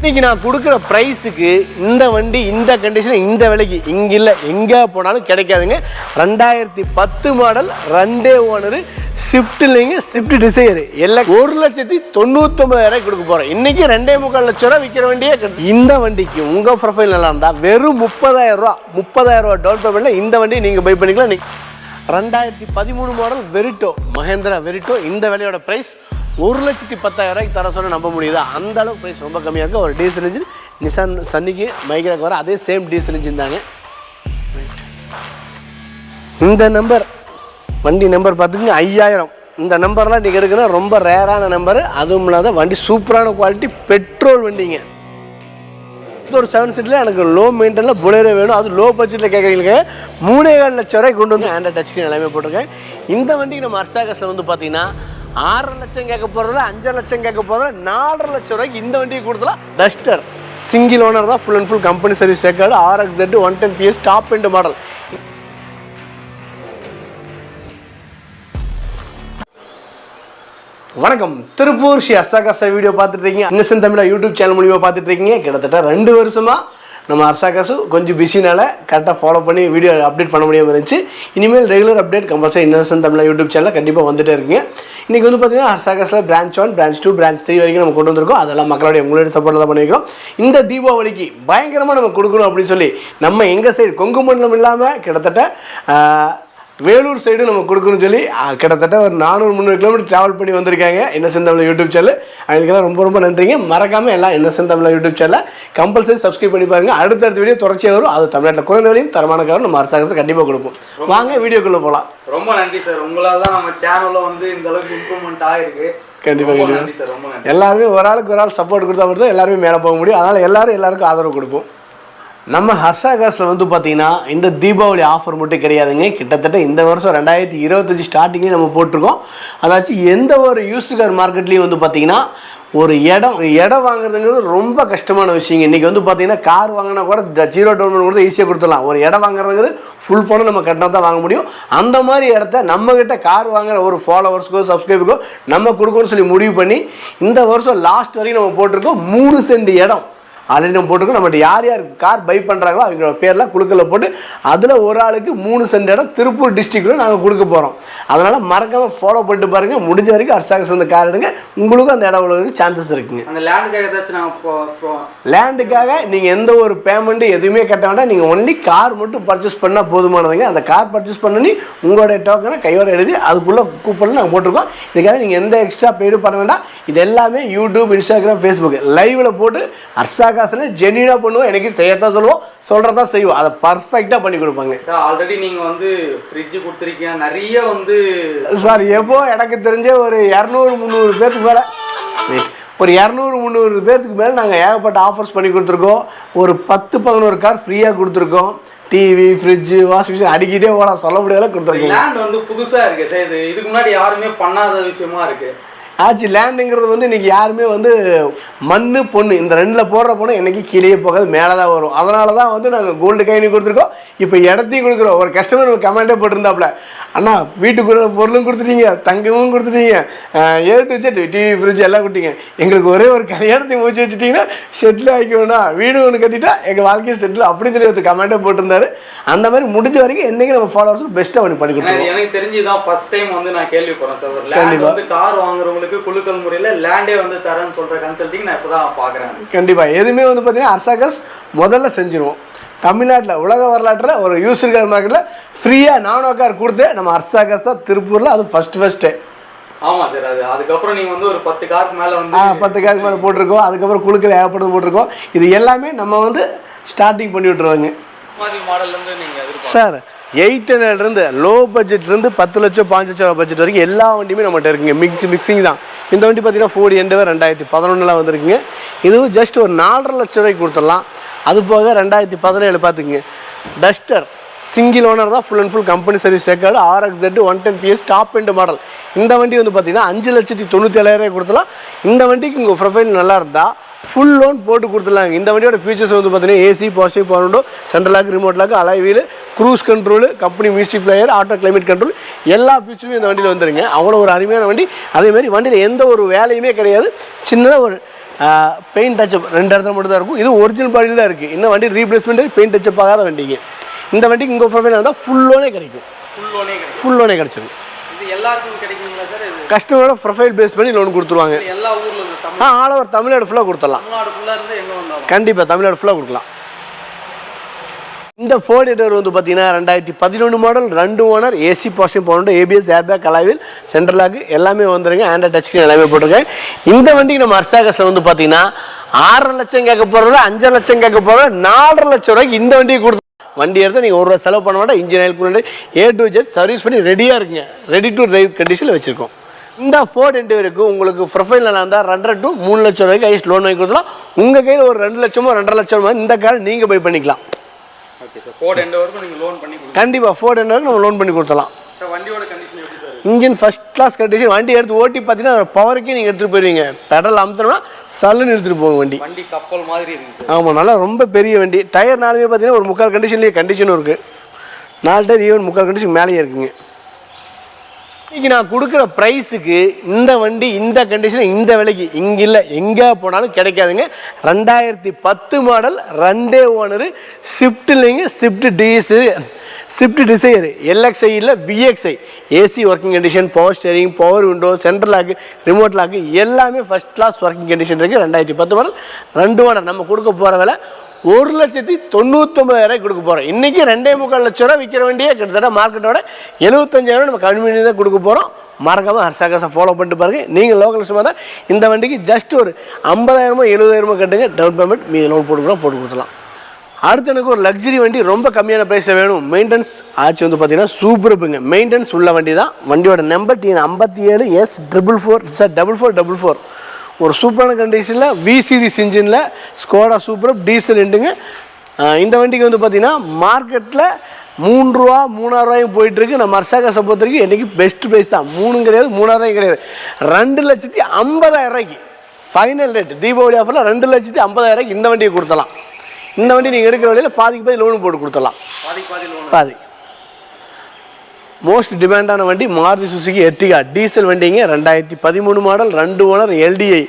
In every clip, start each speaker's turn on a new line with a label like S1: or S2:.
S1: இன்னைக்கு நான் கொடுக்குற ப்ரைஸுக்கு இந்த வண்டி இந்த கண்டிஷன் இந்த விலைக்கு இங்கே இல்லை எங்கே போனாலும் கிடைக்காதுங்க. ரெண்டாயிரத்தி பத்து மாடல் ரெண்டே ஓனரு ஸ்விஃப்ட் இல்லைங்க ஸ்விஃப்ட் டிசைர் எல்லாம் ஒரு லட்சத்தி தொண்ணூத்தொம்பதாயிரம் கொடுக்க போகிறோம் இன்றைக்கி ரெண்டே முக்கால் லட்ச ரூபா விற்கிற வண்டியே இந்த வண்டிக்கு உங்கள் ப்ரொஃபைல் நல்லா இருந்தால் வெறும் முப்பதாயிரம் ரூபா முப்பதாயிரம் ரூபா டவுன் பேமெண்ட்டில் இந்த வண்டியை நீங்கள் பை பண்ணிக்கலாம். நீ ரெண்டாயிரத்தி பதிமூணு மாடல் வெரிட்டோ மகேந்திரா வெரிட்டோ இந்த விலையோட ப்ரைஸ் ஒரு லட்சத்தி பத்தாயிரம் ரூபாய்க்கு தர சொல்ல நம்ப முடியுதா? அந்த அளவுக்கு ப்ரைஸ் ரொம்ப கம்மியாக இருக்குது ஒரு டீசல் இன்ஜின் நிசான் சன்னிக்கு மைக்ராக்கு வர அதே சேம் டீசல் இன்ஜின் தாங்க. இந்த நம்பர் வண்டி நம்பர் பார்த்துங்க ஐயாயிரம். இந்த நம்பர்லாம் நீங்கள் எடுக்கணும் ரொம்ப ரேரான நம்பர் அதுவும் இல்லாத வண்டி சூப்பரான குவாலிட்டி பெட்ரோல் வண்டிங்க. ஒரு செவன் சீட்டில் எனக்கு லோ மெயின்டனில் புலேரோ வேணும். அது லோ பட்ஜெட்டில் கேட்குறீங்க மூணே கால் லட்ச ரூபாய்க்கு கொண்டு வந்து ஆண்ட்ராய்ட் டச் எல்லாமே போட்டிருக்கேன். இந்த வண்டிக்கு நம்ம அர்சாகஸில் வந்து பார்த்தீங்கன்னா ஆறரை லட்சம் கேட்க போகிறதுல அஞ்சரை லட்சம் கேட்க போகிறதுல நாலரை லட்சம் ரூபாய்க்கு இந்த வண்டியை கொடுத்தலாம் டஸ்டர் சிங்கிள் ஓனர் தான் full and full company service record RX Z one ten PS top end model வணக்கம். திருப்பூர் ஸ்ரீ அசாகாசா வீடியோ பார்த்துட்டு இருக்கீங்க. இன்னசென்ட் தமிழா யூடியூப் சேனல் மூலியமா பார்த்துட்டு இருக்கீங்க. கிட்டத்தட்ட ரெண்டு வருஷமா நம்ம அர்சாகாசு கொஞ்சம் பிஸினால கரெக்டாக ஃபாலோ பண்ணி வீடியோ அப்டேட் பண்ண முடியாமல் இருந்துச்சு. இனிமேல் regular update compulsory innocent Tamil YouTube சேனலில் கண்டிப்பாக வந்துட்டே இருக்கீங்க. இன்றைக்கி வந்து பார்த்தீங்கன்னா அர்சாகாஸில் branch one branch two branch three வரைக்கும் நம்ம கொண்டு வந்திருக்கோம். அதெல்லாம் மக்களுடைய உங்களுடைய சப்போர்ட்டில் தான் பண்ணியிருக்கோம் இந்த தீபாவளிக்கு பயங்கரமாக நம்ம கொடுக்கணும் அப்படின்னு சொல்லி நம்ம எங்கள் சைடு கொங்கு மண்டலம் இல்லாமல் கிட்டத்தட்ட வேலூர் சைடு நம்ம கொடுக்கணும்னு சொல்லி கிட்டத்தட்ட ஒரு நானூறு முந்நூறு கிலோமீட்டர் ட்ராவல் பண்ணி வந்திருக்காங்க என்ன தமிழ் யூடியூப் சேனல் அவங்களுக்கெல்லாம் ரொம்ப ரொம்ப நன்றிங்க. மறக்காம எல்லாம் என்ன தமிழ் யூடியூப் சேனலை கம்பல்சரி சப்ஸ்கிரைப் பண்ணி பாருங்க. அடுத்தடுத்த வீடியோ தொடர்ச்சியாக வரும். அது தமிழ்நாட்டில் குறைந்த விலையும் தரமான காரம் நம்ம அரசாங்கத்தை கண்டிப்பாக கொடுப்போம். வாங்க வீடியோக்குள்ளே போகலாம்
S2: ரொம்ப நன்றி சார் உங்களால தான் நம்ம சேனல்ல வந்து இந்த அளவுக்கு இம்ப்ரூவ்மெண்ட் ஆயிருக்கு.
S1: கண்டிப்பா,
S2: ரொம்ப
S1: கண்டிப்பா.
S2: நன்றி சார் ரொம்ப நன்றி.
S1: எல்லாருமே ஒரு ஆளுக்கு ஒரு ஆள் சப்போர்ட் கொடுத்தா மட்டும் எல்லாருமே மேலே போக முடியும். அதனால் எல்லாரும் எல்லாருக்கும் ஆதரவு கொடுப்போம். நம்ம ஹர்ஷாகாஸில் வந்து பார்த்தீங்கன்னா இந்த தீபாவளி ஆஃபர் மட்டும் கிடையாதுங்க. கிட்டத்தட்ட இந்த வருஷம் ரெண்டாயிரத்தி இருபத்தஞ்சி ஸ்டார்டிங்லேயே நம்ம போட்டிருக்கோம். அதாச்சும் எந்த ஒரு யூஸ்டு கார் மார்க்கெட்லேயும் வந்து பார்த்தீங்கன்னா ஒரு இடம் இடம் வாங்குறதுங்கிறது ரொம்ப கஷ்டமான விஷயங்க. இன்றைக்கி வந்து பார்த்தீங்கன்னா கார் வாங்கினா கூட ஜீரோ டவுன் கூட ஈஸியாக கொடுத்துடலாம். ஒரு இடம் வாங்குறதுங்கிறது ஃபுல் பணம் நம்ம கட்டினா தான் வாங்க முடியும். அந்த மாதிரி இடத்த நம்மக்கிட்ட கார் வாங்குற ஒரு ஃபாலோவர்ஸ்க்கோ சப்ஸ்கிரைபுக்கோ நம்ம கொடுக்கணும்னு சொல்லி முடிவு பண்ணி இந்த வருஷம் லாஸ்ட் வரைக்கும் நம்ம போட்டிருக்கோம். மூணு சென்ட் இடம். நம்ம போட்டிருக்கோம். நம்மகிட்ட யார் யார் கார் பை பண்ணுறாங்களோ அவங்களோட பேர்லாம் குழுக்களில் போட்டு அதில் ஒரு ஆளுக்கு மூணு சென்ட் இடம் திருப்பூர் டிஸ்ட்ரிக்டில் நாங்கள் கொடுக்க போகிறோம் அதனால் மறக்காமல் ஃபாலோ பண்ணிட்டு பாருங்கள் முடிஞ்ச வரைக்கும் அரசாங்க அந்த கார் எடுங்க. உங்களுக்கும் அந்த இடம் உள்ளதுக்கு சான்சஸ் இருக்குங்க.
S2: அந்த லேண்டுக்காக ஏதாச்சும் நாங்கள்
S1: லேண்டுக்காக நீங்கள் எந்த ஒரு பேமெண்ட்டு எதுவுமே கட்ட வேண்டாம். நீங்கள் ஒன்லி கார் மட்டும் பர்ச்சேஸ் பண்ணால் போதுமானதுங்க. அந்த கார் பர்ச்சேஸ் பண்ணி உங்களுடைய டோக்கனை கையோட எழுதி அதுக்குள்ளே கூப்பன் நாங்கள் போட்டிருக்கோம். இதுக்காக நீங்கள் எந்த எக்ஸ்ட்ரா பெய்டு பண்ண வேண்டாம். இது எல்லாமே யூடியூப் இன்ஸ்டாகிராம் ஃபேஸ்புக் லைவில் போட்டு அர்சாகாசனை ஜென்யூனாக பண்ணுவோம் எனக்கு செய்யத்தான் சொல்லுவோம் சொல்கிறதா செய்வோம். அதை பர்ஃபெக்டாக பண்ணி கொடுப்பாங்க.
S2: சார் ஆல்ரெடி நீங்க வந்து ஃப்ரிட்ஜ் கொடுத்துருக்கீங்க. நிறைய வந்து
S1: சார் எப்போ? எனக்கு தெரிஞ்ச ஒரு இரநூறு முந்நூறு பேருக்கு மேலே. ஒரு இரநூறு முந்நூறு பேருக்கு மேலே நாங்கள் ஏகப்பட்ட ஆஃபர்ஸ் பண்ணி கொடுத்துருக்கோம். ஒரு பத்து பதினோரு கார் ஃப்ரீயாக கொடுத்துருக்கோம். டிவி ஃப்ரிட்ஜு வாஷிங் மிஷின் அடிக்கிட்டே போகலாம் சொல்ல முடியாத கொடுத்துருக்கோம்
S2: லேண்ட் வந்து புதுசா இருக்கு. சார் இது இதுக்கு முன்னாடி யாருமே பண்ணாத விஷயமா இருக்கு.
S1: ஆச்சு லேண்டுங்கிறது வந்து இன்றைக்கி யாருமே வந்து மண் பொண்ணு இந்த ரெண்டில் போடுற பொண்ணு என்றைக்கு கீழே போகாது மேலே தான் வரும். அதனால தான் வந்து நாங்கள் கோல்டு கைனி கொடுத்துருக்கோம். இப்போ இடத்தையும் கொடுக்குறோம். ஒரு கஸ்டமர் ஒரு கமெண்டே போட்டிருந்தாப்புல. அண்ணா வீட்டுக்குள்ள பொருளும் கொடுத்துட்டீங்க தங்கமும் கொடுத்துட்டீங்க A to Z TV fridge எல்லாம் கொடுத்தீங்க. எங்களுக்கு ஒரே ஒரு கல்யாணத்தை முடிச்சு வச்சுட்டிங்கன்னா ஷெட்டில் ஆக்கிக்கணும்னா வீடு ஒன்று கட்டிட்டா எங்கள் வாழ்க்கையை செட்டில் அப்படின்னு சொல்லி ஒரு கமெண்டே போட்டிருந்தாரு. அந்த மாதிரி முடிஞ்ச வரைக்கும் என்னைக்கு நம்ம ஃபாலோவர்ஸ் பெஸ்ட்டாக பண்ணி பண்ணி கொடுத்துருவோம்.
S2: எனக்கு தெரிஞ்சுதான் ஃபர்ஸ்ட் டைம் வந்து நான் கேள்விப்படுறேன் சார் லேண்ட். வந்து கார் வாங்குறவங்களுக்கு குழுக்கள் முறையில லேண்டே வந்து தரேன்னு சொல்ற கன்சல்டிங் நான் இப்பதான் பாக்குறேன்.
S1: கண்டிப்பாக எதுவுமே வந்து பார்த்தீங்கன்னா அர்சாகஸ் முதல்ல செஞ்சுருவோம். தமிழ்நாட்டில் உலக வரலாற்றில் ஒரு யூசர் கார் மார்க்கெட்டில் ஃப்ரீயாக நானோ கார் கொடுத்து நம்ம அர்சாகஸாக திருப்பூரில் அது ஃபஸ்ட் ஃபஸ்ட்டு
S2: ஆமா சார் அது அதுக்கப்புறம் நீங்க வந்து ஒரு பத்து காருக்கு மேல வந்து
S1: ஆ பத்து காருக்கு மேலே போட்டிருக்கோம். அதுக்கப்புறம் குழுக்கள் ஏகப்பட்டது போட்டிருக்கோம். இது எல்லாமே நம்ம வந்து ஸ்டார்டிங் பண்ணி
S2: எதிர்பார்க்க
S1: சார் எயிட் ஹண்ட்ரட்லேருந்து லோ பட்ஜெட்லேருந்து பத்து லட்சம் பாஞ்சு லட்சம் பட்ஜெட் வரைக்கும் எல்லா வண்டியுமே நம்மகிட்ட இருக்குங்க. மிக்ஸ் மிக்சிங் தான். இந்த வண்டி பார்த்தீங்கன்னா ஃபோர்டி எண்டவர் ரெண்டாயிரத்தி பதினொன்றில் வந்திருக்குங்க. இதுவும் ஜஸ்ட் ஒரு நாலரை லட்ச ரூபாய்க்கு கொடுத்துடலாம். அது போக ரெண்டாயிரத்தி பதினேழு பார்த்துக்குங்க. டஸ்டர் சிங்கிள் ஓனர் தான் full and full company service record RX Z one ten PS top end model இந்த வண்டி வந்து பார்த்தீங்கன்னா அஞ்சு லட்சத்தி தொண்ணூற்றி ஏழாயிரம் கொடுத்துலாம் இந்த வண்டிக்கு உங்கள் ப்ரொஃபைல் நல்லா இருந்தால் ஃபுல் லோன் போட்டு கொடுத்துடலாங்க. இந்த வண்டியோட ஃபீச்சர்ஸ் வந்து பார்த்தீங்கன்னா AC positive power window central lock remote lock alloy wheel cruise control company music player auto climate control எல்லா ஃபீச்சரும் இந்த வண்டியில் வந்துருங்க. அவ்வளோ ஒரு அருமையான வண்டி. அதேமாதிரி வண்டியில் எந்த ஒரு வேலையுமே கிடையாது. சின்னதாக ஒரு பெயிண்ட் டச்சப் ரெண்டு இடத்துல மட்டும் தான் இருக்கும். இது ஒரிஜினல் பாடியில் தான் இருக்குது இன்னும் வண்டி ரீப்ளேஸ்மெண்ட்டு பெயிண்ட் டச்சப் ஆகாத வண்டிங்க. இந்த வண்டிக்கு உங்கள் ப்ரொஃபைல் இருந்தால் ஃபுல் லோனே கிடைக்கும்.
S2: ஃபுல் லோனே இது
S1: கஸ்டமரோட ப்ரொஃபைல் பேஸ் பண்ணி லோன் கொடுத்துருவாங்க. ஆ ஆல் ஓவர் தமிழ்நாடு ஃபுல்லாக கொடுத்துடலாம். கண்டிப்பாக தமிழ்நாடு ஃபுல்லாக கொடுக்கலாம். இந்த ஃபோர்ட் எயிட்டர் வந்து பார்த்தீங்கன்னா ரெண்டாயிரத்தி பதினொன்று மாடல் ரெண்டு owner AC passing pound ABS airbag கலாவில் central lock எல்லாமே வந்துருங்க. ஆண்ட்ராய்ட் டச் ஸ்க்ரீன் எல்லாமே போட்டிருக்கேன். இந்த வண்டிக்கு நம்ம அர்சாகஸில் வந்து பார்த்தீங்கன்னா ஆறரை லட்சம் கேட்க போகிறத அஞ்சரை லட்சம் கேட்க போகிறத நாலரை லட்சம் ரூபாய்க்கு இந்த வண்டியை கொடுத்து வண்டி எடுத்து நீங்கள் ஒரு ரூபா செலவு பண்ண மாட்டோம் இன்ஜின் ஆயில் கூட ஏ டு ஜெட் சர்வீஸ் பண்ணி ரெடியாக இருக்குங்க. ரெடி டு டிரைவ் கண்டிஷனில் வச்சுருக்கோம். இந்த ஃபோர்ட் என்டிவருக்கு உங்களுக்கு ப்ரொஃபைல் நல்லா இருந்தால் ரெண்டரை டு மூணு லட்சம் ரூபாய்க்கு ஐஸ் லோன் வாங்கி கொடுத்துலாம் உங்கள் கையில் ஒரு ரெண்டு லட்சமோ ரெண்டரை லட்சமோ இந்த கார் நீங்கள் போய் பண்ணிக்கலாம்.
S2: ஓகே சார் ஃபோர்ட் எண்ட் வரைக்கும் நீங்க லோன் பண்ணி
S1: கண்டிப்பாக ஃபோர்ட் என்டிவருக்கு நம்ம லோன் பண்ணி கொடுத்துலாம்
S2: சார் வண்டியோட condition
S1: engine first class condition வண்டி எடுத்து ஓட்டி பார்த்தீங்கன்னா பவருக்கே நீங்கள் எடுத்துகிட்டு போயிருவீங்க. பெடல் அமுத்தணும்னா சல்லுன்னு எடுத்துகிட்டு போங்க வண்டி.
S2: வண்டி கப்பல் மாதிரி இருக்கு சார்.
S1: ஆமாம் நல்லா ரொம்ப பெரிய வண்டி. டயர் நாலுமே பார்த்தீங்கன்னா ஒரு முக்கால் கண்டிஷன்லேயே கண்டிஷனும் இருக்குது நாலு டயர் ஈவன் முக்கால் கண்டிஷன் மேலேயே இருக்குங்க. இன்னைக்கு நான் கொடுக்குற ப்ரைஸுக்கு இந்த வண்டி இந்த கண்டிஷன் இந்த விலைக்கு இங்கே இல்லை எங்கே போனாலும் கிடைக்காதுங்க. ரெண்டாயிரத்தி பத்து மாடல் ரெண்டே ஓனரு ஸ்விஃப்ட் இல்லைங்க Swift DS Swift Dzire LXI இல்லை VXI AC working condition power steering power window central lock remote lock எல்லாமே ஃபஸ்ட் கிளாஸ் ஒர்க்கிங் கண்டிஷன் இருக்குது ரெண்டாயிரத்தி பத்து மாடல் ரெண்டு ஓனர் நம்ம கொடுக்க போகிற விலை ஒரு லட்சத்தி தொண்ணூத்தொம்பதாயிரம் கொடுக்க போகிறோம் இன்றைக்கி ரெண்டே முக்கால் லட்ச ரூபா விற்கிற வண்டியே கிட்டத்தட்ட மார்க்கெட்டோட எழுபத்தஞ்சாயிரம் நம்ம கம்மி பண்ணி தான் கொடுக்க போகிறோம் மறக்காமல் ஹர்ஷாகாசை ஃபாலோ பண்ணிட்டு பாருங்கள் நீங்கள் லோக்கல் சும்மா தான் இந்த வண்டிக்கு ஜஸ்ட் ஒரு ஐம்பதாயிரமோ எழுபதாயிரமோ கட்டுங்க டவுன் பேமெண்ட் மீதி லோன் போட்டுக்கலாம் போட்டு கொடுத்துலாம் அடுத்து எனக்கு ஒரு லக்ஸரி வண்டி ரொம்ப கம்மியான ப்ரைஸில் வேணும். மெயின்டெனன்ஸ் ஆச்சு வந்து பார்த்தீங்கன்னா சூப்பருப்புங்க மெயின்டெனன்ஸ் உள்ள வண்டி தான் வண்டியோட நம்பர் டி ஐம்பத்தி ஏழு S triple four sir double four double four ஒரு சூப்பரான கண்டிஷனில் வி சீரிஸ் இன்ஜினில் ஸ்கோடா சூப்பர் டீசல் எண்டுங்க இந்த வண்டிக்கு வந்து பார்த்தீங்கன்னா மார்க்கெட்டில் மூணு ரூபா மூணாயிரம் ரூபாயும் போயிட்டுருக்கு. நம்ம அர்சாகாசை பொறுத்த வரைக்கும் என்றைக்கு பெஸ்ட் ப்ரைஸ் தான். மூணு கிடையாது மூணாயிரம் கிடையாது. ரெண்டு லட்சத்தி ஐம்பதாயிரம் ரூபாய்க்கு ஃபைனல் ரேட் தீபாவளி ஆஃபரில் ரெண்டு லட்சத்தி ஐம்பதாயிரம் ரூபாய்க்கு இந்த வண்டியை கொடுத்தலாம். இந்த வண்டி நீங்கள் எடுக்கிற வழியில் பாதிக்கு பாதி லோன் போட்டு கொடுத்துடலாம்.
S2: பாதி பாதி.
S1: மோஸ்ட் டிமாண்டான வண்டி மாருதி சுசுகி எர்டிகா டீசல் வண்டிங்க ரெண்டாயிரத்தி பதிமூணு மாடல் ரெண்டு ஓனர் எல்டிஐ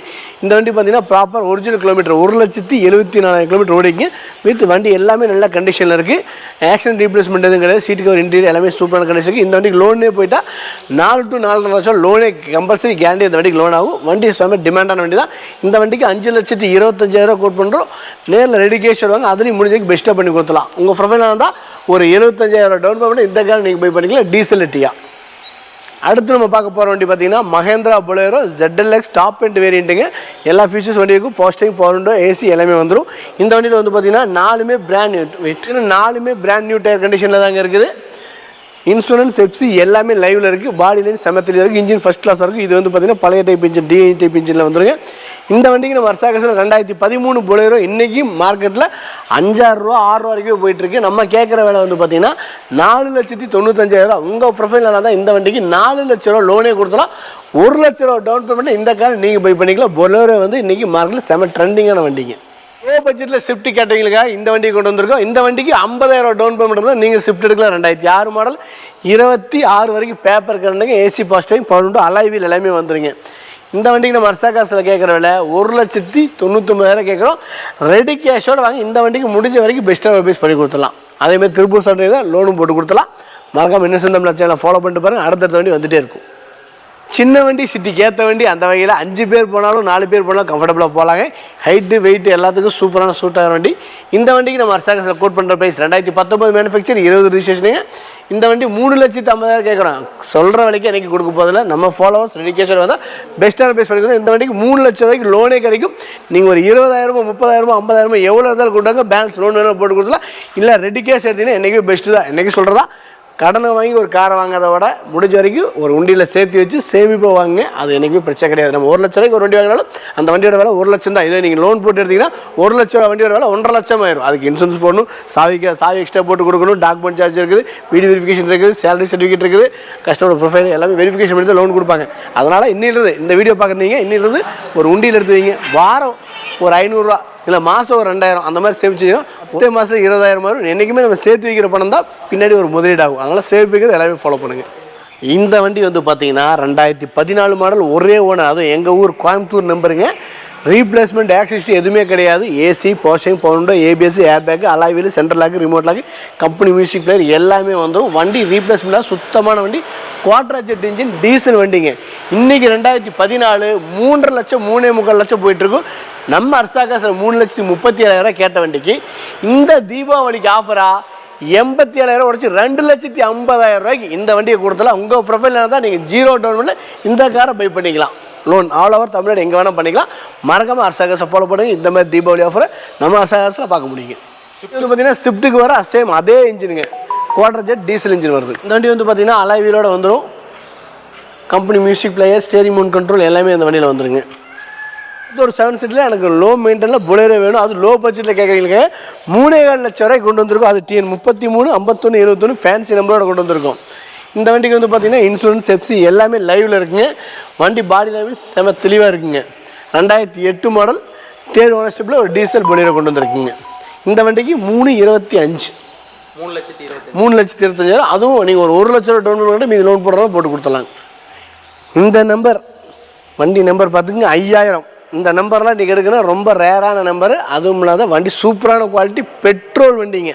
S1: இந்த வண்டி பார்த்தீங்கன்னா ப்ராப்பர் ஒரிஜினல் கிலோமீட்டர் ஒரு லட்சத்தி எழுபத்தி நாலாயிரம் கிலோமீட்டர் ஓடிங்க. வித் வண்டி எல்லாமே நல்ல கண்டிஷனில் இருக்குது ஆக்சிடென்ட் ரீப்ளேஸ்மெண்ட் எதுவும் கிடையாது. சீட்டு கவர் இன்டீரியர் எல்லாமே சூப்பரான கண்டிஷன் இந்த வண்டிக்கு லோனே போயிட்டால் நாலு டு நாலரை லட்சம் லோனே கம்பல்சரி கேரண்டி இந்த வண்டிக்கு லோன் ஆகும். வண்டி செம்ம டிமாண்டான வண்டி தான். இந்த வண்டிக்கு அஞ்சு லட்சத்தி இருபத்தஞ்சாயிரம் கோட் பண்ணுறோம் நேரில் ரெடி கேஷ் வருவாங்க. அதுலேயும் முடிஞ்சதுக்கு பெஸ்ட்டாக பண்ணி கொடுத்துலாம் உங்கள் ப்ரொஃபைலாக இருந்தால் ஒரு எழுபத்தஞ்சாயிரம் டவுன் பேமெண்ட் இந்த கார் நீங்கள் போய் பண்ணிக்கலாம் டீசல் டியா அடுத்து நம்ம பார்க்க போகிற வண்டி பார்த்தீங்கன்னா Mahindra Bolero ZLX top and வேரியண்ட்டுங்க எல்லா ஃபீச்சர்ஸ் வண்டிக்கும் போஸ்டிங் பவர் விண்டோ ஏசி எல்லாமே வந்துடும் இந்த வண்டியில் வந்து பார்த்தீங்கன்னா நாலுமே பிராண்ட் நியூ நாலுமே பிராண்ட் நியூ டயர் கண்டிஷனில் தாங்க இருக்குது. இன்சூரன்ஸ் எப்சி எல்லாமே லைவில் இருக்குது பாடி லைன் செமத்தில் இருக்குது இன்ஜின் ஃபஸ்ட் கிளாஸாக இருக்குது இது வந்து பார்த்தீங்கன்னா பழைய டைப் இன்ஜின் டிஐ டைப் இன்ஜினில் வந்துருங்க. இந்த வண்டிக்கு நம்ம வருஷாகசில் ரெண்டாயிரத்தி பதிமூணு பொலேரோ இன்றைக்கி மார்க்கெட்டில் அஞ்சாறு ரூபா ஆறு ரூபா வரைக்கும் போயிட்டுருக்கு நம்ம கேட்குற வேலை வந்து பார்த்தீங்கன்னா நாலு லட்சத்தி தொண்ணூத்தஞ்சாயிரம் உங்கள் ப்ரொஃபைலில் தான் இந்த வண்டிக்கு நாலு லட்ச ரூபா லோனே கொடுத்தலாம் ஒரு லட்ச ரூபா டவுன் பேமெண்ட் இந்த கார் நீங்கள் போய் பண்ணிக்கலாம். பொலேரோ வந்து இன்றைக்கி மார்க்கெட்டில் செம ட்ரெண்டிங்கான வண்டிங்க. லோ பட்ஜெட்டில் ஸ்விஃப்ட் கேட்டவங்களுக்காக இந்த வண்டியை கொண்டு வந்திருக்கோம். இந்த வண்டிக்கு ஐம்பதாயிரம் டவுன் பேமெண்ட் தான் நீங்கள் ஸ்விஃப்ட் எடுக்கலாம். ரெண்டாயிரத்தி ஆறு மாடல் இருபத்தி ஆறு வரைக்கும் பேப்பர் கரண்டுங்க ஏசி பாஸ்டிங் பவுண்டு அலைவில் எல்லாமே வந்துருங்க. இந்த வண்டிக்கு நம்ம அர்சாகாசில் கேட்குற விலை ஒரு லட்சத்தி தொண்ணூத்தொம்பதாயிரம் கேட்குறோம். ரெடி கேஷோடு வாங்க. இந்த வண்டிக்கு முடிஞ்ச வரைக்கும் பெஸ்ட்டாக பேஸ் பண்ணி கொடுத்துடலாம். அதேமாதிரி திருப்பூர் சண்டையில் தான் லோனும் போட்டு கொடுத்துலாம் மறக்காம என்ன செந்தம் சேனலை ஃபாலோ பண்ணிட்டு பாருங்கள் அடுத்தடுத்த வண்டி வந்துகிட்டே இருக்கும். சின்ன வண்டி சிட்டிக்கு ஏற்ற வண்டி அந்த வகையில் அஞ்சு பேர் போனாலும் நாலு பேர் போனாலும் கம்ஃபர்டபுளாக போகலாங்க ஹைட்டு வெயிட் எல்லாத்துக்கும் சூப்பரான சூட்டாக வண்டி. இந்த வண்டிக்கு நம்ம அரசாங்கத்தில் கோட் பண்ணுற ப்ரைஸ் ரெண்டாயிரத்தி பத்தொம்பது மேனுஃபேக்சர் இருபது ரிஜிஸ்ட்ரேஷனுங்க இந்த வண்டி மூணு லட்சத்து ஐம்பதாயிரம் கேட்குறோம் சொல்கிற விலைக்கு எனக்கு கொடுக்க போதில் நம்ம ஃபாலோவர்ஸ் ரெடிகேஷன் வந்தால் பெஸ்ட்டான பேஸ் பண்ணி இந்த வண்டிக்கு மூணு லட்சம் வரைக்கும் லோனே கிடைக்கும். நீங்கள் ஒரு இருபதாயிரமோ முப்பதாயிரமோ ஐம்பதாயிரமோ எவ்வளோ இருந்தாலும் கொடுத்தாங்க பேங்க்ஸ் லோன் வேணாலும் போட்டு கொடுக்கலாம் இல்லை ரெடி கேஷ் எடுத்தீங்கன்னா என்றைக்கும் பெஸ்ட்டு தான். என்றைக்கு சொல்கிறதா கடனை வாங்கி ஒரு காரை வாங்காத விட முடிஞ்ச வரைக்கும் ஒரு உண்டியில் சேர்த்து வச்சு சேமிப்பாக வாங்க அது என்றைக்குமே பிரச்சனை கிடையாது. நம்ம ஒரு லட்ச ரூபாய்க்கு ஒரு வண்டி வாங்கினாலும் அந்த வண்டியோட விலை ஒரு லட்சம் தான். இதே நீங்கள் லோன் போட்டு எடுத்தீங்கன்னா ஒரு லட்ச ரூபா வண்டியோட விலை ஒன்றரை லட்சம் ஆயிரும். அதுக்கு இன்சூரன்ஸ் போடணும். சாவிக்கு சாவி எக்ஸ்ட்ரா போட்டு கொடுக்கணும். டாக்குமெண்ட் சார்ஜ் இருக்குது. வீடியோ வெரிஃபிகேஷன் இருக்குது. சேலரி சர்டிஃபிகேட் இருக்குது. கஸ்டமர் ப்ரொஃபைல் எல்லாமே வெரிஃபிகேஷன் பண்ணி லோன் கொடுப்பாங்க. அதனால் இன்னிலிருந்து இந்த வீடியோ பார்க்குறீங்க இன்னிலிருந்து ஒரு உண்டியில் எடுத்து வைங்க. வாரம் ஒரு ஐநூறுரூவா இல்லை மாதம் ஒரு ரெண்டாயிரம் அந்த மாதிரி சேமிச்சிங்கன்னா ஒரே மாதம் இருபதாயிரம் வரும். என்றைக்குமே நம்ம சேர்த்து வைக்கிற பணம் தான் பின்னாடி ஒரு முதலீடாகும். அதனால் சேமிப்பு வைக்கிறது எல்லாமே ஃபாலோ பண்ணுங்கள் இந்த வண்டி வந்து பார்த்தீங்கன்னா ரெண்டாயிரத்தி பதினாலு மாடல் ஒரே ஓனர் அதுவும் எங்கள் ஊர் கோயம்புத்தூர் நம்பருங்க ரீப்ளேஸ்மெண்ட் ஆக்சிஸ்ட் எதுவுமே கிடையாது. ஏசி போஷிங் பவுண்டோ ஏபிஎஸ்சி air bag அலாவில் central lock remote lock company music player எல்லாமே வந்துடும் வண்டி ரீப்ளேஸ்மெண்ட்டாக சுத்தமான வண்டி. குவாட்ரா ஜெட் இன்ஜின் டீசல் வண்டிங்க. இன்றைக்கி ரெண்டாயிரத்தி பதினாலு மூன்றரை லட்சம் மூணே முக்கால் லட்சம் போயிட்டுருக்கும். நம்ம அர்சாகாசில் மூணு லட்சத்தி முப்பத்தி ஏழாயிரம் கேட்ட வண்டிக்கு. இந்த தீபாவளிக்கு ஆஃபராக எண்பத்தி ஏழாயிரம் உடச்சி ரெண்டு லட்சத்தி ஐம்பதாயிரம் ரூபாய்க்கு இந்த வண்டியை கொடுத்தலாம் உங்கள் ப்ரொஃபைலில் தான் நீங்கள் ஜீரோ டவுன் பண்ணி இந்த காரை பை பண்ணிக்கலாம். லோன் ஆல் ஓவர் தமிழ்நாடு எங்கே வேணால் பண்ணிக்கலாம். மறக்காமல் அரசாகஸை ஃபாலோ பண்ணுங்க. இந்த மாதிரி தீபாவளி ஆஃபரை நம்ம அரசாகஸில் பார்க்க முடியுங்க. இது பார்த்தீங்கன்னா ஸ்விஃப்ட்டுக்கு வர சேம் அதே இன்ஜினுங்க குவார்டர் ஜெட் டீசல் இன்ஜின் வருது. இந்த வண்டி வந்து பார்த்தீங்கன்னா அலாய் வீலோட வந்துடும் company music player steering mount control எல்லாமே இந்த வண்டியில் வந்துருங்க. இது ஒரு செவன் சீட்டில் எனக்கு லோ மெயின்டெனில் புலேரோ வேணும். அது லோ பட்ஜெட்டில் கேட்குறீங்க மூணே கால் லட்சம் ரூபாய் கொண்டு வந்திருக்கோம். அது டிஎன் முப்பத்தி மூணு ஐம்பத்தொன்று இருபத்தொன்று ஃபேன்சி நம்பரோட கொண்டு வந்திருக்கோம். இந்த வண்டிக்கு வந்து பார்த்தீங்கன்னா இன்சூரன்ஸ் எஃப்சி எல்லாமே லைவில் இருக்குங்க. வண்டி பாடி லைவில் செம தெளிவாக இருக்குங்க. ரெண்டாயிரத்தி எட்டு மாடல் தேர்ட் ஓனர்ஷிப்பில் ஒரு டீசல் பொலியரை கொண்டு வந்திருக்குங்க. இந்த வண்டிக்கு மூணு இருபத்தி அஞ்சு.
S2: மூணு லட்சத்தி
S1: மூணு லட்சத்தி இருபத்தஞ்சாயிரம் அதுவும் நீங்கள் ஒரு ஒரு லட்ச ரூபா டவுன் பண்ணிட்டு மீதி லோன் போடுறதா போட்டு கொடுத்துடலாம். இந்த நம்பர் வண்டி நம்பர் பார்த்துங்க ஐயாயிரம். இந்த நம்பர்லாம் நீங்கள் எடுக்கணும் ரொம்ப ரேரான நம்பரு அதுவும் இல்லாத வண்டி சூப்பரான குவாலிட்டி பெட்ரோல் வண்டிங்க.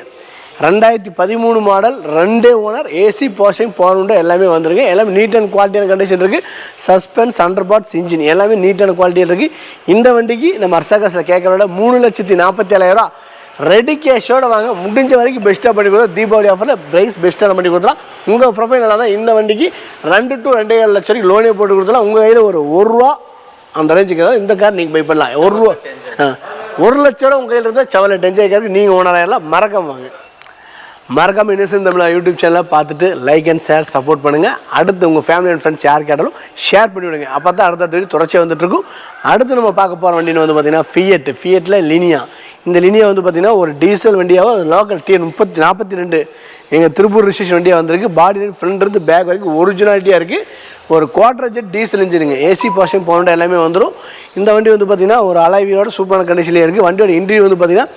S1: ரெண்டாயிரத்தி பதிமூணு மாடல் ரெண்டே ஓனர் ஏசி போஷிங் போனுண்டோ எல்லாமே வந்துருக்கு. எல்லாமே நீட் அண்ட் குவாலிட்டியான கண்டிஷன் இருக்குது சஸ்பென்ஸ் அண்டர் பாட்ஸ் இன்ஜின் எல்லாமே நீட் அண்ட் குவாலிட்டியில் இருக்குது இந்த வண்டிக்கு நம்ம அர்சாகாஸில் கேட்குறோட மூணு லட்சத்தி நாற்பத்தி ஏழாயிரம் ரெடி கேஷோட வாங்க. முடிஞ்ச வரைக்கும் பெஸ்ட்டாக பண்ணி கொடுத்தோம் தீபாவளி ஆஃபரில் ப்ரைஸ் பெஸ்ட்டாக பண்ணி கொடுத்துலாம் உங்கள் ப்ரொஃபைல் நல்லா தான் இந்த வண்டிக்கு ரெண்டு டு ரெண்டே ஏழு லட்சம் வரைக்கும் லோனே போட்டு கொடுத்துலாம் உங்கள் கையில் ஒரு ஒரு ரூபா அந்த ரேஞ்சுக்கு தான் இந்த கார் நீங்கள் பை பண்ணலாம். ஒரு ரூபா. ஆ. ஒரு லட்ச ரூபா உங்கள் கையில் இருந்தால் செவலை டென்ஜாய் காருக்கு நீங்கள் ஓனர் மறக்க மறக்காம வாங்க. மறக்காமல் இன்னசென்ட் தமிழா யூடியூப் சேனலை பார்த்துட்டு லைக் அண்ட் ஷேர் சப்போர்ட் பண்ணுங்கள் அடுத்து உங்கள் ஃபேமிலி அண்ட் ஃப்ரெண்ட்ஸ் யார் கேட்டாலும் ஷேர் பண்ணி விடுங்க. அப்போ தான் அடுத்த வீடியோ தொடர்ச்சியாக வந்துட்டுருக்கும் அடுத்து நம்ம பார்க்க போகிற வண்டின்னு வந்து பார்த்தீங்கன்னா ஃபியட் ஃபியட்டில் லினியா இந்த லினியா வந்து பார்த்தீங்கன்னா ஒரு டீசல் வண்டியாகவும் லோக்கல் டிஎன் முப்பத்தி நாற்பத்தி ரெண்டு. எங்கள் திருப்பூர் ரிஜிஸ்ட்ரேஷன் வண்டியாக வந்திருக்கு. பாடி ஃப்ரண்ட் இருந்து பேக் வரைக்கும் ஒரிஜினாலிட்டியாக இருக்குது ஒரு குவார்டர் ஜெட் டீசல் இன்ஜினுங்க ஏசி பாஷிங் போன்ற எல்லாமே வந்துடும் இந்த வண்டி வந்து பார்த்தீங்கன்னா ஒரு அலைவியோட சூப்பரான கண்டிஷன்லேயே இருக்குது வண்டியோட இன்டீரியர் வந்து பார்த்திங்கன்னா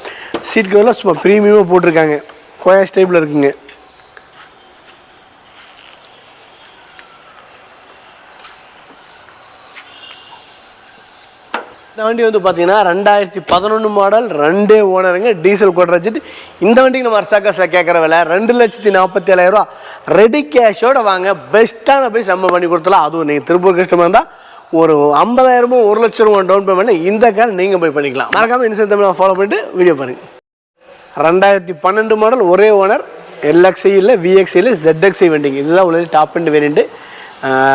S1: சீட் கவரில் சும்மா ப்ரீமியமாக போட்டிருக்காங்க. கோயாஸ் டைப்பில் இருக்குங்க. இந்த வண்டி வந்து பார்த்தீங்கன்னா ரெண்டாயிரத்தி பதினொன்று மாடல் ரெண்டே ஓனருங்க டீசல் கோட்ரஜெட் இந்த வண்டிக்கு நம்ம அர்சாகாஸில் கேட்குற விலை ரெண்டு லட்சத்தி நாற்பத்தி ஏழாயிரரூவா ரெடி கேஷோட வாங்க பெஸ்ட்டான ப்ரைஸ் நம்ம பண்ணி கொடுத்தலாம் அதுவும் நீங்கள் திருப்பூர் கஸ்டமர் இருந்தால் ஒரு ஐம்பதாயிரமும் ஒரு லட்ச ரூபா டவுன் பேமெண்ட் இந்த கார் நீங்கள் போய் பண்ணிக்கலாம். மறக்காமல் இன்சென்ட் தமிழ் ஃபாலோ பண்ணிட்டு வீடியோ பாருங்கள் ரெண்டாயிரத்தி பன்னெண்டு மாடல் ஒரே ஓனர் எல்எக்ஸ்ஐ இல்லை விஎக்ஸ்ஐ ZXi வண்டிங்க. இதுதான் உள்ள டாப் அண்ட் வேரியண்ட்டு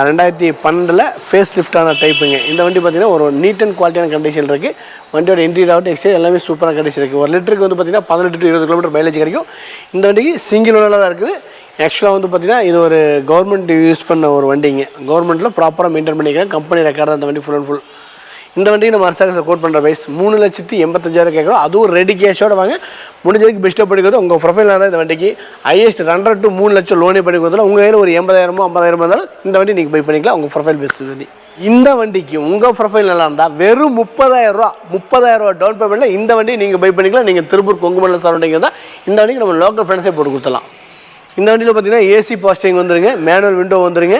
S1: ரெண்டாயிரத்தி பன்னெண்டில் ஃபேஸ் லிஃப்டான டைப்புங்க இந்த வண்டி பார்த்தீங்கன்னா ஒரு நீட் அண்ட் குவாலிட்டியான கண்டிஷன் இருக்குது வண்டியோட இன்டீரியர் அவுட் எக்ஸ்டீரியர் எல்லாமே சூப்பரான கண்டிஷன் இருக்குது ஒரு லிட்டருக்கு வந்து பார்த்தீங்கன்னா பதினெட்டு டு இருபது கிலோமீட்டர் மைலேஜ் கிடைக்கும். இந்த வண்டிக்கு சிங்கிள் ஓனரில் தான் இருக்குது. ஆக்சுவலாக வந்து பார்த்தீங்கன்னா இது ஒரு கவர்மெண்ட் யூஸ் பண்ண ஒரு வண்டிங்க. கவர்மெண்ட்டில் ப்ராப்பராக மெயின்டைன் பண்ணிக்கிறேன் கம்பெனி ரெக்கார்டு அந்த வண்டி ஃபுல் அண்ட் ஃபுல் இந்த வண்டிக்கு நம்ம அரசாங்க கோட் பண்ணுற ப்ரைஸ் மூணு லட்சத்தி எண்பத்தஞ்சாயிரம் கேட்குறோம். அதுவும் ரெடி கேஷோட வாங்க. முடிஞ்ச வரைக்கும் பெஸ்ட்டாக படிக்கிறது உங்கள் ப்ரொஃபைலாக தான் இந்த வண்டிக்கு. ஹையஸ்ட் ரெண்டரை டு மூணு லட்சம் லோனே பண்ணி கொடுத்தாலும் உங்கள் கையில் ஒரு எண்பதாயிரமோ ஐம்பதாயிரமோ இருந்தாலும் இந்த வண்டி நீங்கள் பை பண்ணிக்கலாம். உங்கள் ப்ரொஃபைல் பெஸ்ட் வண்டி. இந்த வண்டிக்கு உங்கள் ப்ரொஃபைல் நல்லா இருந்தால் வெறும் முப்பதாயிரம் ரூபா முப்பதாயிரம் ரூபா டவுன் பேமெண்ட்டில் இந்த வண்டி நீங்கள் பை பண்ணிக்கலாம். நீங்கள் திருப்பூர் கொங்குமல்ல சரௌண்டிங் தான். இந்த வண்டிக்கு நம்ம லோக்கல் ஃப்ரெண்ட்ஸே போட்டு கொடுத்தலாம் இந்த வண்டியில் பார்த்தீங்கன்னா ஏசி பாஸ்டிங் வந்துருங்க. மேனுவல் விண்டோ வந்துருங்க.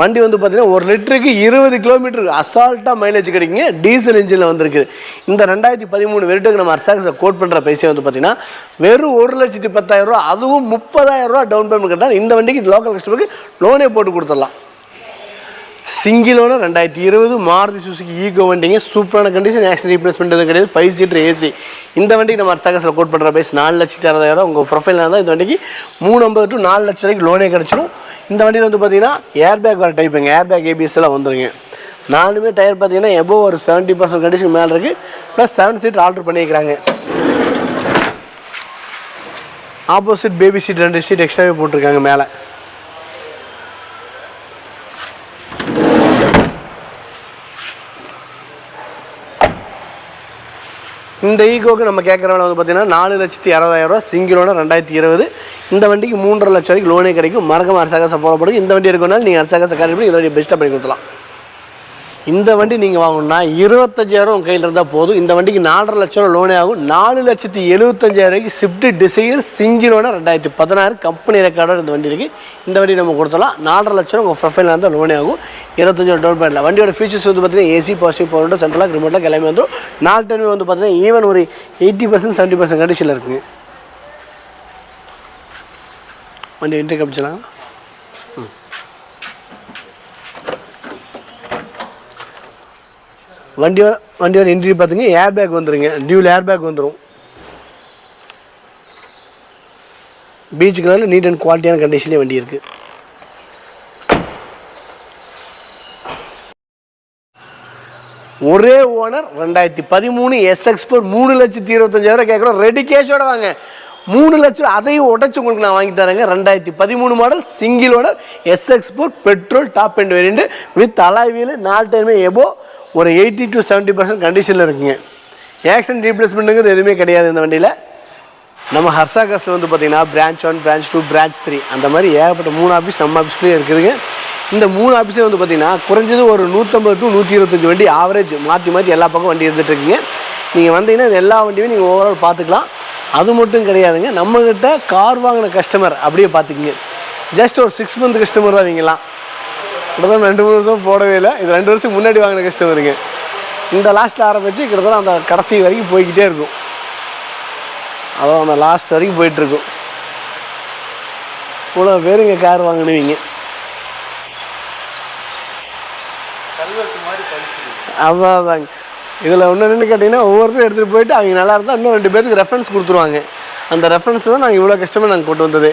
S1: வண்டி வந்து பார்த்தீங்கன்னா ஒரு லிட்டருக்கு இருபது கிலோமீட்டர் அசால்ட்டாக மைலேஜ் கிடைக்குங்க. டீசல் இன்ஜினில் வந்திருக்கு. இந்த ரெண்டாயிரத்தி பதிமூணு வெரிட்டுக்கு நம்ம அர்சாக்ஸை கோட் பண்ணுற பைசே வந்து பார்த்தீங்கன்னா வெறும் ஒரு லட்சத்தி பத்தாயிரம் ரூபா அதுவும் முப்பதாயிரம் ரூபா டவுன் பேமெண்ட் கட்டினா இந்த வண்டிக்கு லோக்கல் கஸ்டமருக்கு லோனே போட்டு கொடுத்துடலாம். சிங்கிள் ஓனர் ரெண்டாயிரத்தி இருபது மாருதி சுசுகி ஈகோ வண்டிங்க சூப்பரான கண்டிஷன் ஆக்சிடென்ட் ரீப்ளேஸ்மெண்ட் எதுவும் கிடையாது. ஃபைவ் சீட்டர் ஏசி இந்த வண்டிக்கு நம்ம அர்த்தகாசில் கோட் பண்ணுற பைஸ் நாலு லட்சத்தி அறுபதாயிரம் உங்கள் ப்ரொஃபைல் இருந்தால் இந்த வண்டிக்கு மூணு ஐம்பது டு நாலு லட்சம் வரைக்கும் லோனே கிடச்சிடும் இந்த வண்டியில் வந்து பார்த்தீங்கன்னா ஏர் பேக் வர டைப்புங்க ஏர் பேக் ஏபிஎஸ் எல்லாம் வந்துருங்க. நாலுமே டயர் பார்த்தீங்கன்னா எபோ ஒரு செவன்ட்டி பர்சன்ட் கண்டிஷன் மேலே இருக்குது ப்ளஸ் செவன் சீட் ஆர்டர் பண்ணியிருக்கிறாங்க ஆப்போசிட் பேபி சீட் ரெண்டு சீட் எக்ஸ்ட்ராவே போட்டிருக்காங்க மேலே. இந்த ஈகோக்கு நம்ம கேட்குற வேலை வந்து பார்த்தீங்கன்னா நாலு லட்சத்தி அறுபதாயிரரூவா சிங்கிளோட ரெண்டாயிரத்தி இருபது. இந்த வண்டிக்கு மூன்றரை லட்சம் வரைக்கும் லோனே கிடைக்கும். மறக்காம அரசாக ஃபாலோ பண்ணுங்க. இந்த வண்டி எடுக்கணும்னாலும் நீங்கள் அரசாக காரி பண்ணி இந்த வண்டி பெஸ்ட்டாக பண்ணி கொடுத்துலாம் இந்த வண்டி நீங்கள் வாங்கணும்னா இருபத்தஞ்சாயிரம் உங்கள் கையில் இருந்தால் போதும். இந்த வண்டிக்கு நாலரை லட்ச ரூபா லோனே ஆகும். நாலு லட்சத்தி எழுபத்தஞ்சாயிரம் ஸ்விஃப்ட் டிசைர் சிங்கிளோட ரெண்டாயிரத்தி பதினாறு கம்பெனி ரெக்கார்டோட இந்த வண்டி இருக்குது இந்த வண்டி நம்ம கொடுத்தலாம் நாலரை லட்ச ரூபா உங்கள் ப்ரொஃபைலில் இருந்தால் லோனே ஆகும். இருபத்தஞ்சாயிரம் டோர் பேமெண்ட்டில் வண்டியோட ஃபீச்சர்ஸ் வந்து பார்த்தீங்கன்னா ஏசி பாசிட்டிவ் பவர் சென்ட்ரலாக ரிமோட்டில் எல்லாமே வந்துடும் நாலு டைம் வந்து பார்த்தீங்கன்னா ஈவன் ஒரு எயிட்டி பர்சன்ட் செவன்ட்டி பர்சன்ட் கண்டிஷனில் இருக்குது வண்டி என்ட்ரி காமிச்சலாம் வண்டியோட வண்டியோட இன்ட்ரி பார்த்துங்க ஏர் பேக் வந்துடுங்க டியூல் ஏர் பேக் வந்துடும் பீச்சுக்கு நல்ல நீட் அண்ட் குவாலிட்டியான கண்டிஷன்லேயே வண்டி இருக்குது ஒரே ஓனர் ரெண்டாயிரத்தி பதிமூணு எஸ்எக்ஸ் ஃபோர் மூணு லட்சத்தி இருபத்தஞ்சாயிரம் கேட்குறோம் ரெடி கேஷோட வாங்க. மூணு லட்சம் அதையும் உடச்சு உங்களுக்கு நான் வாங்கி தரேங்க. ரெண்டாயிரத்தி பதிமூணு model single owner SX four petrol top and variant with அலாவியில் நாலு டைமே எபோ. ஒரு எயிட்டி டு செவன்ட்டி பர்சன்ட் கண்டிஷனில் இருக்குங்க. ஆக்சிடென்ட் ரீப்ளேஸ்மெண்ட்டுங்கிறது எதுவுமே கிடையாது இந்த வண்டியில். நம்ம ஹர்ஷா காசில் வந்து பார்த்தீங்கன்னா branch one branch two branch three அந்த மாதிரி ஏகப்பட்ட மூணு ஆஃபீஸ் நம்ம ஆஃபீஸ்லேயே இருக்குதுங்க. இந்த மூணு ஆஃபீஸே வந்து பார்த்தீங்கன்னா குறைஞ்சது ஒரு நூற்றம்பது டு நூற்றி இருபத்தஞ்சி வண்டி ஆவரேஜ் மாற்றி மாற்றி எல்லா பக்கம் வண்டி இருந்துட்டு நீங்கள் வந்தீங்கன்னா இது எல்லா வண்டியுமே நீங்கள் ஓவரால் பார்த்துக்கலாம் அது மட்டும் கிடையாதுங்க. நம்மக்கிட்ட கார் வாங்கின கஸ்டமர் அப்படியே பார்த்துக்குங்க ஜஸ்ட் ஒரு சிக்ஸ் மந்த் கஸ்டமர் தான் நீங்களாம் கிட்டத்தட்ட ரெண்டு மூணு வருஷம் போடவே இல்லை. இது ரெண்டு வருஷத்துக்கு முன்னாடி வாங்கின கஸ்டமருங்க இந்த லாஸ்ட்டில் ஆரம்பித்து கிட்டத்தட்ட அந்த கடைசி வரைக்கும் போய்கிட்டே இருக்கும். அதான் அந்த லாஸ்ட் வரைக்கும் போயிட்டுருக்கும் இவ்வளோ பேர் இங்கே கார் வாங்கினுவீங்க. அதான் அதாங்க இதில் ஒன்று என்னென்னு கேட்டிங்கன்னா ஒவ்வொருத்தரும் எடுத்துகிட்டு போயிட்டு அவங்க நல்லா இருந்தால் இன்னும் ரெண்டு பேருக்கு ரெஃபரன்ஸ் கொடுத்துருவாங்க. அந்த ரெஃபரன்ஸ் தான் நாங்கள் இவ்வளோ கஷ்டமாக நாங்கள் கொண்டு வந்தது.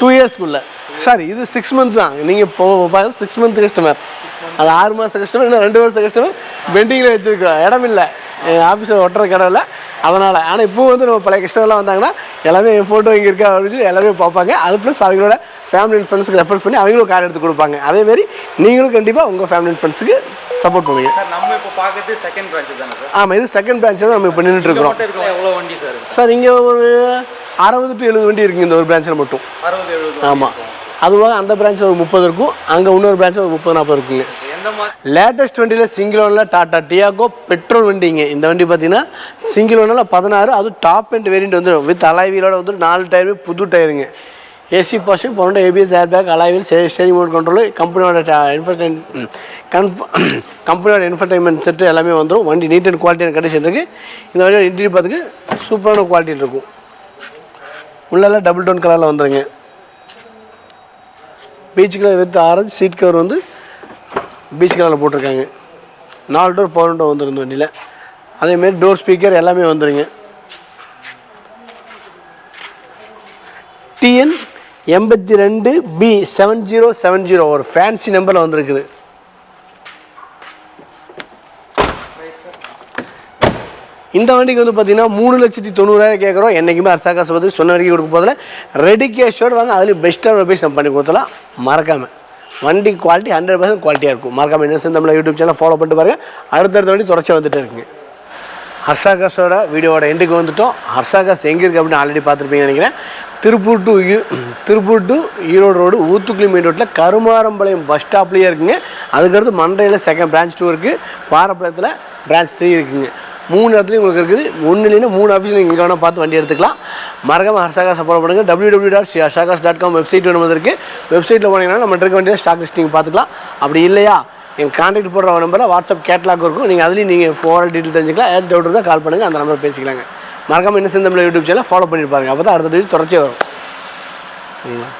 S2: டூ இயர்ஸ்க்குள்ளே
S1: சாரி இது சிக்ஸ் மந்த் தான். நீங்கள் இப்போ சிக்ஸ் மந்த் கஸ்டமர் அது ஆறு மாதம் கஸ்டமர் இன்னும் ரெண்டு வருஷம் கஸ்டமர் பெண்டிங்கில் வச்சுருக்கோம் இடம் இல்லை. எங்கள் ஆஃபீஸில் ஒட்டுற கடை இல்லை. அதனால் ஆனால் இப்போ வந்து நம்ம பழைய கஸ்டமர்லாம் வந்தாங்கன்னா எல்லாமே என் ஃபோட்டோ இங்கே இருக்கா அப்படின்னு சொல்லி எல்லாமே பார்ப்பாங்க. அது ப்ளஸ் அவங்களோட ஃபேமிலி அண்ட் ஃப்ரெண்ட்ஸுக்கு ரெஃபரன்ஸ் பண்ணி அவங்களும் கார் எடுத்து கொடுப்பாங்க. அதேமாரி நீங்களும் கண்டிப்பாக உங்கள் ஃபேமிலி அண்ட் ஃப்ரெண்ட்ஸுக்கு சப்போர்ட் பண்ணுவீங்க.
S2: சார் நம்ம இப்போ பார்க்கறது செகண்ட் பிரான்ச் தானே சார்
S1: ஆமாம் இது செகண்ட் பிரான்ச் தான் நம்ம இப்போ நின்றுட்டு
S2: இங்க
S1: இருக்கிறோம்.
S2: மட்டும் இருக்கலாம் எவ்வளோ வண்டி சார்
S1: சார் இங்கே ஒரு அறுபது டு எழுபது வண்டி இருக்குங்க இந்த ஒரு பிரான்ச்சில் மட்டும்.
S2: அறுபது எழுபது
S1: ஆமாம் அதுவாக அந்த பிரான்ச்சில் ஒரு முப்பது இருக்கும். அங்கே இன்னொரு பிரான்ச்சில் ஒரு முப்பது நாற்பது இருக்குங்க லேட்டஸ்ட் வண்டியில் சிங்கிள் ஓனில் டாட்டா டியாகோ பெட்ரோல் வண்டிங்க. இந்த வண்டி பார்த்தீங்கன்னா சிங்கிள் ஓனில் பதினாறு அது டாப் அண்ட் வேரியண்ட் வந்துடும் வித் அலாய்வீலோட வந்து நாலு டயருமே புது டயருங்க ஏசி பாசிங் போனோட ABS air bag அலாய்வில் steering mode control கம்பெனியோட இன்ஃபர்டைன் கம்பெனியோட இன்ஃபர்டைன்மெண்ட் செட்டு எல்லாமே வந்துடும் வண்டி நீட் அண்ட் குவாலிட்டியான கண்டிஷன் இருக்குது இந்த வண்டியோட இன்டீரியர் பார்த்துக்கு சூப்பரான குவாலிட்டியில் இருக்கும். உள்ளெல்லாம் டபுள் டோன் கலரில் வந்துடுங்க peach colour with orange seat cover வந்து பீச் கலரில் போட்டிருக்காங்க. நாலு டோர் பவர் டோர் வந்துருந்த வண்டியில். அதேமாரி டோர் ஸ்பீக்கர் எல்லாமே வந்துருங்க. டிஎன் எண்பத்தி ரெண்டு B seven zero seven zero ஒரு ஃபேன்சி நம்பரில் வந்திருக்குது. இந்த வண்டிக்கு வந்து பார்த்தீங்கன்னா மூணு லட்சத்தி தொண்ணூறாயிரம் கேட்குறோம் என்றைக்குமே அர்சா காசு பற்றி சொன்ன வரைக்கும் கொடுக்க போதில் ரெடி கேஷோடு வாங்க. அதுலேயும் பெஸ்ட்டாக பேஸ் நம்ம பண்ணி கொடுத்தலாம் மறக்காமல் வண்டி குவாலிட்டி ஹண்ட்ரட் பர்சன்ட் குவாலிட்டியாக இருக்கும். மறக்காமல் என்ன சேர்ந்து யூடியூப் சேனல் ஃபாலோ பண்ணிட்டு பாருங்கள் அடுத்தடுத்த வண்டி தொடர்ச்சி வந்துட்டு இருக்குங்க. ஹர்ஷாகாஸோட வீடியோவோட எண்டுக்கு வந்துட்டோம். ஹர்ஷாகாஸ் எங்கே இருக்குது அப்படின்னு ஆல்ரெடி பார்த்துருப்பீங்கன்னு நினைக்கிறேன். Tiruppur to E- Tiruppur to Erode road Uthukuli main ரோட்டில் கருமாரம்பாளையம் பஸ் ஸ்டாப்லேயே இருக்குங்க. அதுக்கடுத்து மண்டையில் செகண்ட் பிரான்ச் டூ இருக்குது பாரப்பாளையத்தில் பிரான்ச் த்ரீ இருக்குங்க. மூணு இடத்துலையும் உங்களுக்கு இருக்குது. ஒன்று இல்லைன்னா மூணு ஆஃபீஸில் நீங்கள் எங்கே வேணால் பார்த்து வண்டி எடுத்துக்கலாம். மறக்காம ஹர்ஷாகா சப்போர்ட் பண்ணுங்கள் டபிள்யூ டபிள்யூ டாட் ஹர்ஷாகாஸ் டாட் காம் வெப்சைட் ஒன்று இருக்குது வெப்சைட்டில் போனீங்கன்னா நம்ம இருக்க வேண்டிய ஸ்டாக் லிஸ்டிங் பார்த்துக்கலாம். அப்படி இல்லையா? எங்கள் கான்டாக்ட் போடுற நம்பரில் வாட்ஸ்அப் கேட்லாக் இருக்கும். நீங்கள் அதுலேயும் நீங்கள் ஃபோர் டீட்டெயில் தெரிஞ்சுக்கலாம். ஏதாவது டவுட் இருந்தால் கால் பண்ணுங்கள் அந்த நம்பர் பேசிக்கலாங்க. மறக்காம என்ன சேர்ந்த யூடியூப் சேனல் ஃபாலோ பண்ணிட்டு பாருங்க. அப்போ தான் அடுத்த வீடியோ தொடர்ச்சியாக வரும். சரிங்களா